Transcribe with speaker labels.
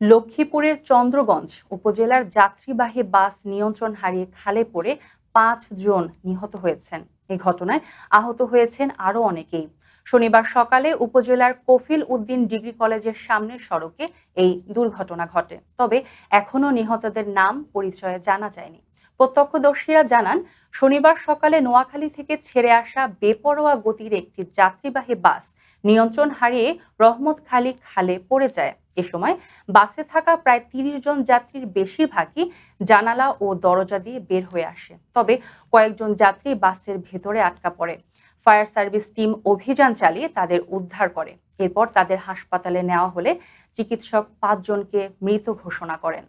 Speaker 1: লক্ষ্মীপুরের চন্দ্রগঞ্জ উপজেলার যাত্রীবাহী বাস নিয়ন্ত্রণ হারিয়ে খালে পড়ে পাঁচ জন নিহত হয়েছেন। এই ঘটনায় আহত হয়েছেন আরও অনেকেই। শনিবার সকালে উপজেলার কফিল উদ্দিন ডিগ্রি কলেজের সামনের সড়কে এই দুর্ঘটনা ঘটে। তবে এখনও নিহতদের নাম পরিচয় জানা যায়নি। প্রত্যক্ষদর্শীরা জানান, শনিবার সকালে নোয়াখালী থেকে ছেড়ে আসা বেপরোয়া গতির একটি যাত্রীবাহী বাস নিয়ন্ত্রণ হারিয়ে রহমতখালী খালে পড়ে যায়। এ সময় বাসে থাকা প্রায় তিরিশ জন যাত্রীর বেশিরভাগই জানালা ও দরজা দিয়ে বের হয়ে আসে। তবে কয়েকজন যাত্রী বাসের ভেতরে আটকা পড়ে। ফায়ার সার্ভিস টিম অভিযান চালিয়ে তাদের উদ্ধার করে। এরপর তাদের হাসপাতালে নেওয়া হলে চিকিৎসক পাঁচজনকে মৃত ঘোষণা করেন।